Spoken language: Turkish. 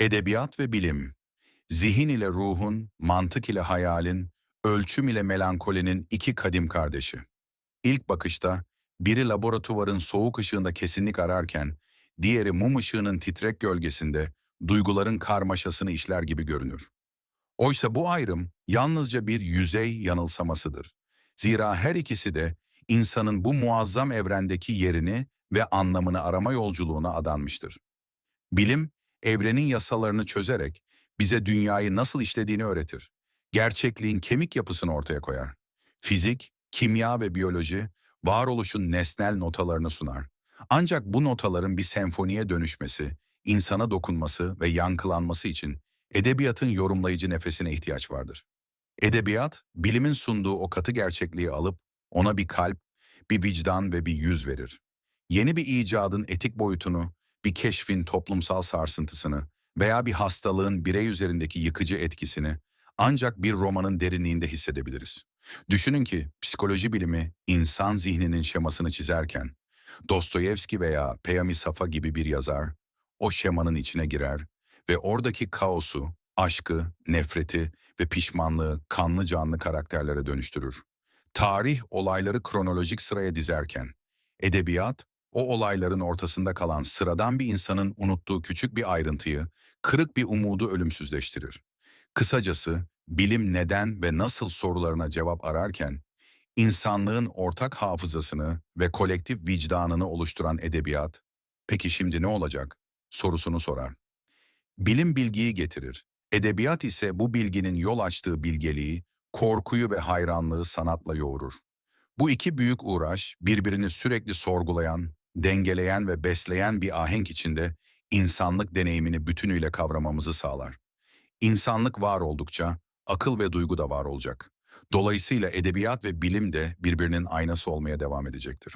Edebiyat ve bilim, zihin ile ruhun, mantık ile hayalin, ölçüm ile melankolinin iki kadim kardeşi. İlk bakışta biri laboratuvarın soğuk ışığında kesinlik ararken, diğeri mum ışığının titrek gölgesinde duyguların karmaşasını işler gibi görünür. Oysa bu ayrım yalnızca bir yüzey yanılsamasıdır. Zira her ikisi de insanın bu muazzam evrendeki yerini ve anlamını arama yolculuğuna adanmıştır. Bilim, evrenin yasalarını çözerek bize dünyayı nasıl işlediğini öğretir. Gerçekliğin kemik yapısını ortaya koyar. Fizik, kimya ve biyoloji varoluşun nesnel notalarını sunar. Ancak bu notaların bir senfoniye dönüşmesi, insana dokunması ve yankılanması için edebiyatın yorumlayıcı nefesine ihtiyaç vardır. Edebiyat, bilimin sunduğu o katı gerçekliği alıp ona bir kalp, bir vicdan ve bir yüz verir. Yeni bir icadın etik boyutunu, bir keşfin toplumsal sarsıntısını veya bir hastalığın birey üzerindeki yıkıcı etkisini ancak bir romanın derinliğinde hissedebiliriz. Düşünün ki psikoloji bilimi insan zihninin şemasını çizerken Dostoyevski veya Peyami Safa gibi bir yazar o şemanın içine girer ve oradaki kaosu, aşkı, nefreti ve pişmanlığı kanlı canlı karakterlere dönüştürür. Tarih olayları kronolojik sıraya dizerken, edebiyat o olayların ortasında kalan sıradan bir insanın unuttuğu küçük bir ayrıntıyı, kırık bir umudu ölümsüzleştirir. Kısacası bilim neden ve nasıl sorularına cevap ararken, insanlığın ortak hafızasını ve kolektif vicdanını oluşturan edebiyat, peki şimdi ne olacak sorusunu sorar. Bilim bilgiyi getirir. Edebiyat ise bu bilginin yol açtığı bilgeliği, korkuyu ve hayranlığı sanatla yoğurur. Bu iki büyük uğraş birbirini sürekli sorgulayan, dengeleyen ve besleyen bir ahenk içinde insanlık deneyimini bütünüyle kavramamızı sağlar. İnsanlık var oldukça akıl ve duygu da var olacak. Dolayısıyla edebiyat ve bilim de birbirinin aynası olmaya devam edecektir.